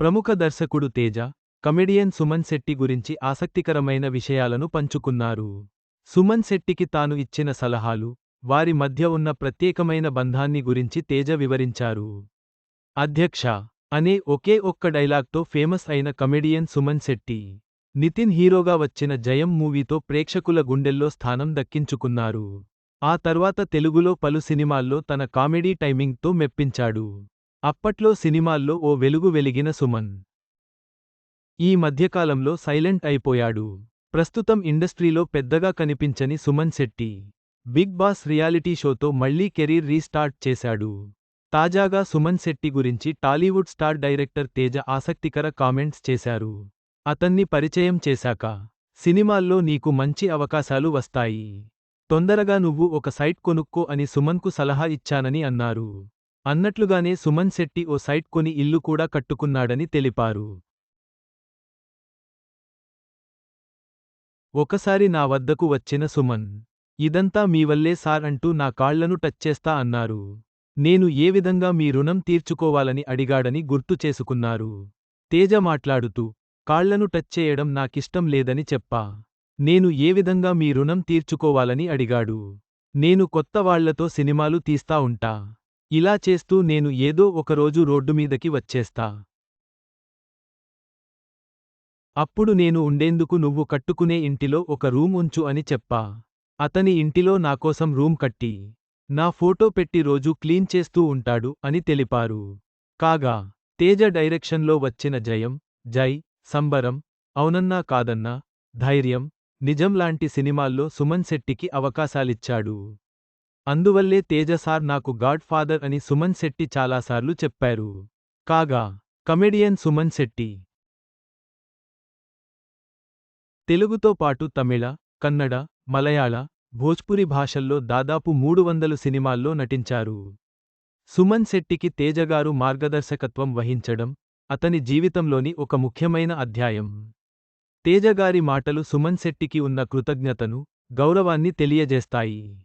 ప్రముఖ దర్శకుడు తేజ కమెడియన్ సుమన్ శెట్టి గురించి ఆసక్తికరమైన విషయాలను పంచుకున్నారు. సుమన్ శెట్టికి తాను ఇచ్చిన సలహాలు వారి మధ్య ఉన్న ప్రత్యేకమైన బంధాన్ని గురించి తేజ వివరించారు. అధ్యక్ష అనే ఒకే ఒక్క డైలాగ్తో ఫేమస్ అయిన కమెడియన్ సుమన్ శెట్టి నితిన్ హీరోగా వచ్చిన జయం మూవీతో ప్రేక్షకుల గుండెల్లో స్థానం దక్కించుకున్నారు. ఆ తర్వాత తెలుగులో పలు సినిమాల్లో తన కామెడీ టైమింగ్తో మెప్పించాడు. అప్పట్లో సినిమాల్లో ఓ వెలుగు వెలిగిన సుమన్. ఈ మధ్యకాలంలో సైలెంట్ అయిపోయాడు. ప్రస్తుతం ఇండస్ట్రీలో పెద్దగా కనిపించని Suman Shetty Bigg Boss reality షోతో మళ్ళీ కెరీర్ రీస్టార్ట్ చేశాడు. తాజాగా సుమన్ శెట్టి గురించి టాలీవుడ్ స్టార్ డైరెక్టర్ తేజ ఆసక్తికర కామెంట్స్ చేశారు. అతన్ని పరిచయం చేశాక సినిమాల్లో నీకు మంచి అవకాశాలు వస్తాయి. తొందరగా నువ్వు ఒక సైట్ కొనుక్కో అని సుమన్కు సలహా ఇచ్చానని అన్నారు. అన్నట్లుగానే సుమన్ శెట్టి ఓ సైట్ కొని ఇల్లు కూడా కట్టుకున్నాడని తెలిపారు. ఒకసారి నా వద్దకు వచ్చిన సుమన్ ఇదంతా మీ వల్లే సార్ అంటూ నా కాళ్ళను టచ్ చేస్తా అన్నారు. నేను ఏ విధంగా మీ రుణం తీర్చుకోవాలని అడిగాడని గుర్తు చేసుకున్నారు. తేజ మాట్లాడుతూ కాళ్ళను టచ్ చేయడం నాకిష్టం లేదని చెప్పా. నేను ఏ విధంగా మీ రుణం తీర్చుకోవాలని అడిగాడు. నేను కొత్త వాళ్ళతో సినిమాలు తీస్తా ఉంటా. ఇలా చేస్తూ నేను ఏదో ఒకరోజు రోడ్డుమీదకి వచ్చేస్తా. అప్పుడు నేను ఉండేందుకు నువ్వు కట్టుకునే ఇంటిలో ఒక రూమ్ ఉంచు అని చెప్పా. అతని ఇంటిలో నాకోసం రూమ్ కట్టి నా ఫోటో పెట్టి రోజూ క్లీన్ చేస్తూ ఉంటాడు అని తెలిపారు. కాగా తేజ డైరెక్షన్లో వచ్చిన జయం జై సంబరం అవునన్నా కాదన్నా ధైర్యం నిజం లాంటి సినిమాల్లో సుమన్ శెట్టికి అవకాశాలిచ్చాడు. అందువల్లే తేజసార్ నాకు గాడ్ ఫాదర్ అని సుమన్ శెట్టి చాలాసార్లు చెప్పారు. కాగా కమెడియన్ సుమన్ శెట్టి. తెలుగుతో పాటు తమిళ కన్నడ మలయాళ భోజ్పురి భాషల్లో దాదాపు మూడు వందలు సినిమాల్లో నటించారు. సుమన్ శెట్టికి తేజగారు మార్గదర్శకత్వం వహించడం అతని జీవితంలోని ఒక ముఖ్యమైన అధ్యాయం. తేజగారి మాటలు సుమన్ శెట్టికి ఉన్న కృతజ్ఞతను గౌరవాన్ని తెలియజేస్తాయి.